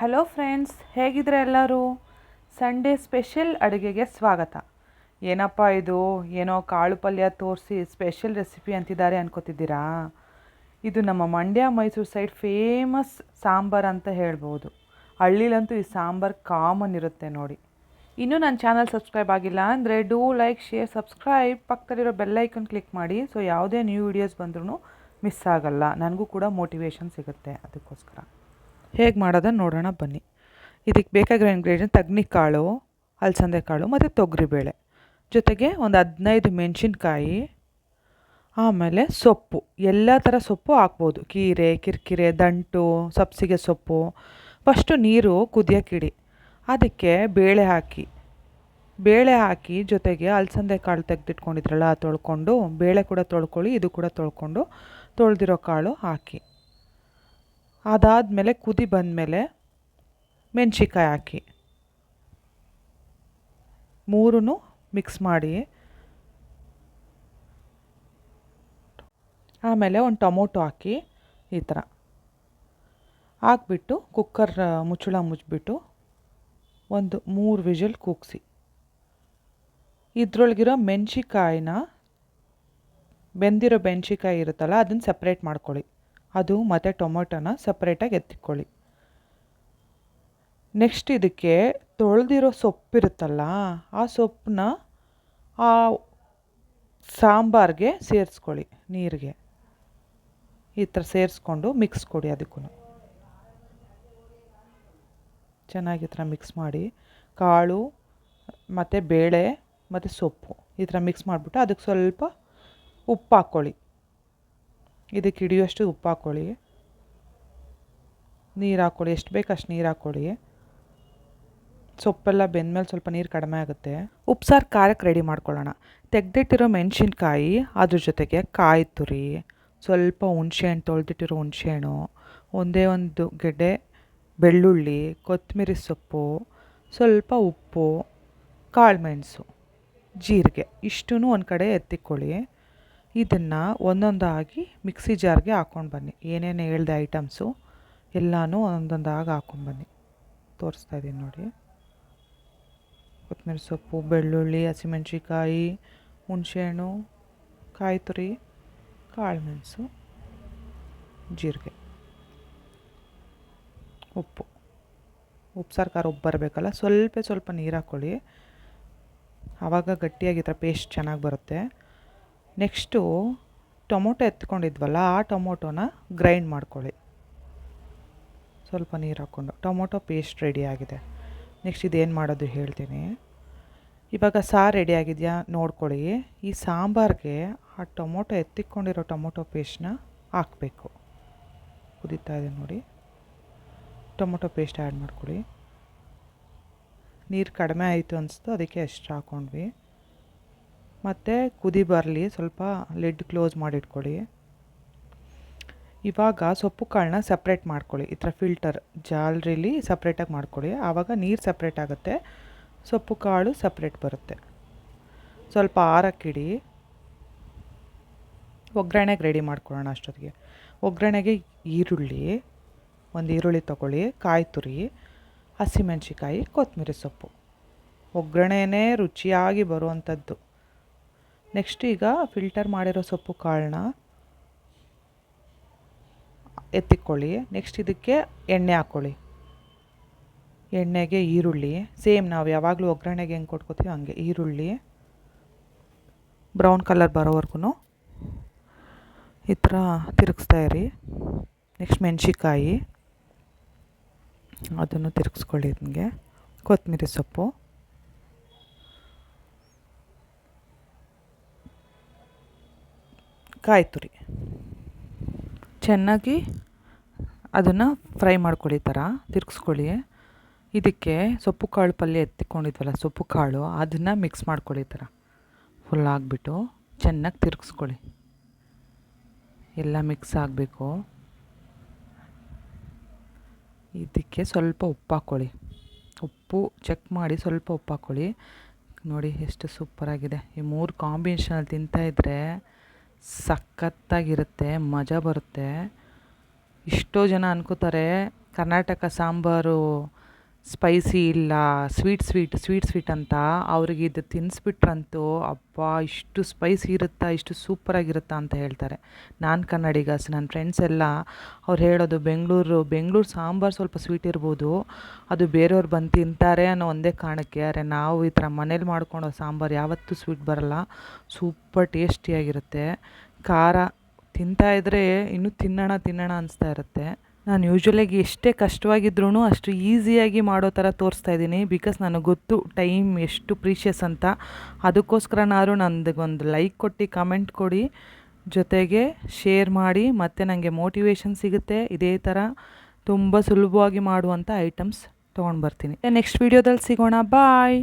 Hello friends, ಹೇಗಿದ್ರೆ ಎಲ್ಲರೂ? Sunday special ಅಡುಗೆಗೆ ಸ್ವಾಗತ. ಏನಪ್ಪ ಇದು? ಏನೋ ಕಾಳು ಪಲ್ಯ ತೋರಿಸಿ ಸ್ಪೆಷಲ್ ರೆಸಿಪಿ ಅಂತಿದ್ದಾರೆ ಅನ್ಕೋತಿದ್ದೀರಾ? ಇದು ನಮ್ಮ ಮಂಡ್ಯ ಮೈಸೂರು ಸೈಡ್ ಫೇಮಸ್ ಸಾಂಬಾರ್ ಅಂತ ಹೇಳ್ಬೋದು. ಹಳ್ಳಿಲಂತೂ ಈ ಸಾಂಬಾರ್ ಕಾಮನ್ ಇರುತ್ತೆ ನೋಡಿ. ಇನ್ನೂ ನನ್ನ ಚಾನಲ್ ಸಬ್ಸ್ಕ್ರೈಬ್ ಆಗಿಲ್ಲ ಅಂದರೆ ಡೂ ಲೈಕ್, ಶೇರ್, ಸಬ್ಸ್ಕ್ರೈಬ್. ಪಕ್ಕದಲ್ಲಿರೋ ಬೆಲ್ಲೈಕನ್ ಕ್ಲಿಕ್ ಮಾಡಿ. ಸೊ ಯಾವುದೇ ನ್ಯೂ ವಿಡಿಯೋಸ್ ಬಂದ್ರೂ ಮಿಸ್ ಆಗಲ್ಲ. ನನಗೂ ಕೂಡ ಮೋಟಿವೇಶನ್ ಸಿಗುತ್ತೆ ಅದಕ್ಕೋಸ್ಕರ. ಹೇಗೆ ಮಾಡೋದನ್ನು ನೋಡೋಣ ಬನ್ನಿ. ಇದಕ್ಕೆ ಬೇಕಾಗಿರೋ ಇಂಗ್ರೀಡಿಯೆಂಟ್ ತಗ್ನಿಕಾಳು ಅಲಸಂದೆ ಕಾಳು ಮತ್ತು ತೊಗರಿಬೇಳೆ. ಜೊತೆಗೆ ಒಂದು ಹದಿನೈದು ಮೆಣಸಿನ್ಕಾಯಿ, ಆಮೇಲೆ ಸೊಪ್ಪು. ಎಲ್ಲ ಥರ ಸೊಪ್ಪು ಹಾಕ್ಬೋದು. ಕೀರೆ, ಕಿರಿಕಿರೆ, ದಂಟು, ಸಬ್ಸಿಗೆ ಸೊಪ್ಪು. ಫಸ್ಟು ನೀರು ಕುದಿಯೋಕ್ಕಿಡಿ. ಅದಕ್ಕೆ ಬೇಳೆ ಹಾಕಿ. ಬೇಳೆ ಹಾಕಿ ಜೊತೆಗೆ ಅಲಸಂದೆ ಕಾಳು ತೆಗೆದಿಟ್ಕೊಂಡಿದ್ರಲ್ಲ, ತೊಳ್ಕೊಂಡು, ಬೇಳೆ ಕೂಡ ತೊಳ್ಕೊಳ್ಳಿ, ಇದು ಕೂಡ ತೊಳ್ಕೊಂಡು, ತೊಳೆದಿರೋ ಕಾಳು ಹಾಕಿ. ಅದಾದಮೇಲೆ ಕುದಿ ಬಂದಮೇಲೆ ಮೆಣಸಿಕಾಯಿ ಹಾಕಿ. ಮೂರೂ ಮಿಕ್ಸ್ ಮಾಡಿ. ಆಮೇಲೆ ಒಂದು ಟೊಮೊಟೊ ಹಾಕಿ ಈ ಥರ ಹಾಕ್ಬಿಟ್ಟು ಕುಕ್ಕರ್ ಮುಚ್ಚಳ ಮುಚ್ಚಿಬಿಟ್ಟು ಒಂದು ಮೂರು ವಿಷಲ್ ಕೂಗಿಸಿ. ಇದ್ರೊಳಗಿರೋ ಮೆಣಸಿಕಾಯಿನ ಬೆಂದಿರೋ ಮೆಣಸಿಕಾಯಿ ಇರುತ್ತಲ್ಲ, ಅದನ್ನು ಸಪ್ರೇಟ್ ಮಾಡ್ಕೊಳ್ಳಿ. ಅದು ಮತ್ತು ಟೊಮೊಟೊನ ಸಪ್ರೇಟಾಗಿ ಎತ್ತಿಕೊಳ್ಳಿ. ನೆಕ್ಸ್ಟ್ ಇದಕ್ಕೆ ತೊಳೆದಿರೋ ಸೊಪ್ಪಿರುತ್ತಲ್ಲ, ಆ ಸೊಪ್ಪನ್ನ ಆ ಸಾಂಬಾರಿಗೆ ಸೇರಿಸ್ಕೊಳ್ಳಿ, ನೀರಿಗೆ. ಈ ಥರ ಸೇರಿಸ್ಕೊಂಡು ಮಿಕ್ಸ್ ಕೊಡಿ ಅದಕ್ಕೂ ಚೆನ್ನಾಗಿ ಈ ಥರ ಮಿಕ್ಸ್ ಮಾಡಿ, ಕಾಳು ಮತ್ತು ಬೇಳೆ ಮತ್ತು ಸೊಪ್ಪು ಈ ಥರ ಮಿಕ್ಸ್ ಮಾಡಿಬಿಟ್ಟು ಅದಕ್ಕೆ ಸ್ವಲ್ಪ ಉಪ್ಪು ಹಾಕ್ಕೊಳ್ಳಿ ಇದಕ್ಕೆ ಹಿಡಿಯುವಷ್ಟು ಉಪ್ಪು ಹಾಕ್ಕೊಳ್ಳಿ ನೀರು ಹಾಕ್ಕೊಳ್ಳಿ ಎಷ್ಟು ಬೇಕು ಅಷ್ಟು ನೀರು ಹಾಕ್ಕೊಳ್ಳಿ ಸೊಪ್ಪೆಲ್ಲ ಬೆಂದಮೇಲೆ ಸ್ವಲ್ಪ ನೀರು ಕಡಿಮೆ ಆಗುತ್ತೆ. ಉಪ್ಸಾರು ಖಾರಕ್ಕೆ ರೆಡಿ ಮಾಡ್ಕೊಳ್ಳೋಣ. ತೆಗೆದಿಟ್ಟಿರೋ ಮೆಣಸಿನ್ಕಾಯಿ, ಅದ್ರ ಜೊತೆಗೆ ಕಾಯಿ ತುರಿ, ಸ್ವಲ್ಪ ಹುಣ್ಸೆಹಣ್ಣು, ತೊಳೆದಿಟ್ಟಿರೋ ಹುಣಸೆಹಣ್ಣು, ಒಂದೇ ಒಂದು ಗೆಡ್ಡೆ ಬೆಳ್ಳುಳ್ಳಿ ಕೊತ್ತಂಬರಿ ಸೊಪ್ಪು, ಸ್ವಲ್ಪ ಉಪ್ಪು ಕಾಳುಮೆಣಸು ಜೀರಿಗೆ ಇಷ್ಟೂ ಒಂದು ಕಡೆ ಎತ್ತಿಕೊಳ್ಳಿ. ಇದನ್ನು ಒಂದೊಂದಾಗಿ ಮಿಕ್ಸಿ ಜಾರ್ಗೆ ಹಾಕ್ಕೊಂಡು ಬನ್ನಿ. ಏನೇನು ಹೇಳಿದೆ ಐಟಮ್ಸು ಎಲ್ಲನೂ ಒಂದೊಂದಾಗಿ ಹಾಕ್ಕೊಂಡು ಬನ್ನಿ. ತೋರಿಸ್ತಾ ಇದ್ದೀನಿ ನೋಡಿ. ಕೊತ್ತಂಬರಿ ಸೊಪ್ಪು, ಬೆಳ್ಳುಳ್ಳಿ ಹಸಿಮೆಣ್ಸಿಕಾಯಿ ಹುಣಸೆಹಣ್ಣು ಕಾಯಿ ತುರಿ ಕಾಳುಮೆಣಸು, ಜೀರಿಗೆ, ಉಪ್ಪು. ಉಪ್ಪು ಖಾರ ಉಪ್ಪು ಬರಬೇಕಲ್ಲ, ಸ್ವಲ್ಪ ಸ್ವಲ್ಪ ನೀರು ಹಾಕ್ಕೊಳ್ಳಿ ಆವಾಗ ಗಟ್ಟಿಯಾಗಿ ಥರ ಪೇಸ್ಟ್ ಚೆನ್ನಾಗಿ ಬರುತ್ತೆ. ನೆಕ್ಸ್ಟು ಟೊಮೊಟೊ ಎತ್ಕೊಂಡಿದ್ವಲ್ಲ, ಆ ಟೊಮೊಟೊನ ಗ್ರೈಂಡ್ ಮಾಡ್ಕೊಳ್ಳಿ. ಸ್ವಲ್ಪ ನೀರು ಹಾಕ್ಕೊಂಡು. ಟೊಮೊಟೊ ಪೇಸ್ಟ್ ರೆಡಿ ಆಗಿದೆ. ನೆಕ್ಸ್ಟ್ ಇದೇನು ಮಾಡೋದು ಹೇಳ್ತೀನಿ. ಇವಾಗ ಸಾರು ರೆಡಿ ಆಗಿದೆಯಾ? ನೋಡ್ಕೊಳ್ಳಿ. ಈ ಸಾಂಬಾರಿಗೆ ಆ ಟೊಮೊಟೊ ಎತ್ತಿಕೊಂಡಿರೋ ಟೊಮೊಟೊ ಪೇಸ್ಟ್ನ ಹಾಕಬೇಕು. ಕುದೀತಾ ಇದೆ ನೋಡಿ. ಟೊಮೊಟೊ ಪೇಸ್ಟ್ ಆ್ಯಡ್ ಮಾಡ್ಕೊಳ್ಳಿ. ನೀರು ಕಡಿಮೆ ಆಯಿತು ಅನಿಸ್ತು, ಅದಕ್ಕೆ ಅಷ್ಟು ಹಾಕ್ಕೊಂಡ್ವಿ ಮತ್ತು ಕುದಿ ಬರಲಿ, ಸ್ವಲ್ಪ ಲಿಡ್ ಕ್ಲೋಸ್ ಮಾಡಿಟ್ಕೊಳ್ಳಿ. ಇವಾಗ ಸೊಪ್ಪು ಕಾಳನ್ನ ಸಪ್ರೇಟ್ ಮಾಡ್ಕೊಳ್ಳಿ. ಈ ಥರ ಫಿಲ್ಟರ್ ಜಾಲರಿಲಿ ಸಪ್ರೇಟಾಗಿ ಮಾಡ್ಕೊಳ್ಳಿ. ಆವಾಗ ನೀರು ಸಪ್ರೇಟ್ ಆಗುತ್ತೆ, ಸೊಪ್ಪು ಕಾಳು ಸಪ್ರೇಟ್ ಬರುತ್ತೆ. ಸ್ವಲ್ಪ ಆರಕ್ಕಿಡಿ ಒಗ್ಗರಣೆಗೆ ರೆಡಿ ಮಾಡ್ಕೊಳ್ಳೋಣ ಅಷ್ಟೊತ್ತಿಗೆ. ಒಗ್ಗರಣೆಗೆ ಈರುಳ್ಳಿ, ಒಂದು ಈರುಳ್ಳಿ ತೊಗೊಳ್ಳಿ, ಕಾಯಿ ತುರಿ ಹಸಿಮೆಣ್ಸಿಕಾಯಿ ಕೊತ್ತಂಬರಿ ಸೊಪ್ಪು. ಒಗ್ಗರಣೆನೇ ರುಚಿಯಾಗಿ ಬರುವಂಥದ್ದು. ನೆಕ್ಸ್ಟ್ ಈಗ ಫಿಲ್ಟರ್ ಮಾಡಿರೋ ಸೊಪ್ಪು ಕಾಳನ್ನ ಎತ್ತಿಕೊಳ್ಳಿ. ನೆಕ್ಸ್ಟ್ ಇದಕ್ಕೆ ಎಣ್ಣೆ ಹಾಕ್ಕೊಳ್ಳಿ ಎಣ್ಣೆಗೆ ಈರುಳ್ಳಿ. ಸೇಮ್ ನಾವು ಯಾವಾಗಲೂ ಒಗ್ಗರಣೆಗೆ ಹೆಂಗೆ ಕೊಟ್ಕೋತೀವಿ ಹಂಗೆ ಈರುಳ್ಳಿ. ಬ್ರೌನ್ ಕಲರ್ ಬರೋವರೆಗೂ ಈ ಥರ ತಿರುಗಿಸ್ತಾ ಇರಿ. ನೆಕ್ಸ್ಟ್ ಮೆಣಸಿಕಾಯಿ ಅದನ್ನು ತಿರುಗಿಸ್ಕೊಳ್ಳಿ ಹಿಂಗೆ ಕೊತ್ತಂಬರಿ ಸೊಪ್ಪು. ಕಾಯಿ ತುರಿ ಚೆನ್ನಾಗಿ ಅದನ್ನು ಫ್ರೈ ಮಾಡ್ಕೊಳ್ಳಿ ಈ ಥರ ತಿರುಗಿಸ್ಕೊಳ್ಳಿ. ಇದಕ್ಕೆ ಸೊಪ್ಪು ಕಾಳು ಪಲ್ಯ ಎತ್ತಿಕೊಂಡಿದ್ವಲ್ಲ, ಸೊಪ್ಪು ಕಾಳು, ಅದನ್ನು ಮಿಕ್ಸ್ ಮಾಡ್ಕೊಳ್ಳಿ ಥರ ಫುಲ್ ಆಗಿಬಿಟ್ಟು ಚೆನ್ನಾಗಿ ತಿರುಗಿಸ್ಕೊಳ್ಳಿ. ಎಲ್ಲ ಮಿಕ್ಸ್ ಆಗಬೇಕು. ಇದಕ್ಕೆ ಸ್ವಲ್ಪ ಉಪ್ಪು ಹಾಕ್ಕೊಳ್ಳಿ. ಉಪ್ಪು ಚೆಕ್ ಮಾಡಿ ಸ್ವಲ್ಪ ಉಪ್ಪು ಹಾಕ್ಕೊಳ್ಳಿ. ನೋಡಿ ಎಷ್ಟು ಸೂಪರಾಗಿದೆ ಈ ಮೂರು ಕಾಂಬಿನೇಷನಲ್ಲಿ ತಿಂತಾಯಿದ್ರೆ ಸಖತ್ತಾಗಿರುತ್ತೆ ಮಜಾ ಬರುತ್ತೆ. ಎಷ್ಟೋ ಜನ ಅನ್ಕೋತಾರೆ ಕರ್ನಾಟಕ ಸಾಂಬಾರು ಸ್ಪೈಸಿ ಇಲ್ಲ, ಸ್ವೀಟ್ ಸ್ವೀಟ್ ಸ್ವೀಟ್ ಸ್ವೀಟ್ ಅಂತ ಅವ್ರಿಗೆ ಇದು ತಿನ್ನಿಸ್ಬಿಟ್ರಂತೂ ಅಪ್ಪ ಇಷ್ಟು ಸ್ಪೈಸಿ ಇರುತ್ತಾ, ಇಷ್ಟು ಸೂಪರಾಗಿರುತ್ತಾ ಅಂತ ಹೇಳ್ತಾರೆ. ನಾನು ಕನ್ನಡಿಗಸ್ ನನ್ನ ಫ್ರೆಂಡ್ಸ್ ಎಲ್ಲ ಅವ್ರು ಹೇಳೋದು, ಬೆಂಗಳೂರು ಬೆಂಗಳೂರು ಸಾಂಬಾರು ಸ್ವಲ್ಪ ಸ್ವೀಟ್ ಇರ್ಬೋದು, ಅದು ಬೇರೆಯವ್ರು ಬಂದು ತಿಂತಾರೆ ಅನ್ನೋ ಒಂದೇ ಕಾರಣಕ್ಕೆ, ಅರೆ ನಾವು ಈ ಥರ ಮನೇಲಿ ಮಾಡ್ಕೊಳೋ ಸಾಂಬಾರು ಯಾವತ್ತೂ ಸ್ವೀಟ್ ಬರಲ್ಲ, ಸೂಪರ್ ಟೇಸ್ಟಿಯಾಗಿರುತ್ತೆ. ಖಾರ ತಿಂತಾ ಇದ್ದರೆ ಇನ್ನೂ ತಿನ್ನೋಣ ತಿನ್ನೋಣ ಅನಿಸ್ತಾ ಇರುತ್ತೆ. ನಾನು ಯೂಶ್ವಲಾಗಿ ಎಷ್ಟೇ ಕಷ್ಟವಾಗಿದ್ರೂ ಅಷ್ಟು ಈಸಿಯಾಗಿ ಮಾಡೋ ಥರ ತೋರಿಸ್ತಾ ಇದ್ದೀನಿ. ಬಿಕಾಸ್ ನನಗೆ ಗೊತ್ತು ಟೈಮ್ ಎಷ್ಟು ಪ್ರೀಷಿಯಸ್ ಅಂತ. ಅದಕ್ಕೋಸ್ಕರನಾದ್ರು ನನಗೊಂದು ಲೈಕ್ ಕೊಟ್ಟು ಕಮೆಂಟ್ ಕೊಡಿ. ಜೊತೆಗೆ ಶೇರ್ ಮಾಡಿ, ಮತ್ತು ನನಗೆ ಮೋಟಿವೇಶನ್ ಸಿಗುತ್ತೆ. ಇದೇ ಥರ ತುಂಬ ಸುಲಭವಾಗಿ ಮಾಡುವಂಥ ಐಟಮ್ಸ್ ತೊಗೊಂಡು ಬರ್ತೀನಿ ನೆಕ್ಸ್ಟ್ ವೀಡಿಯೋದಲ್ಲಿ ಸಿಗೋಣ. ಬಾಯ್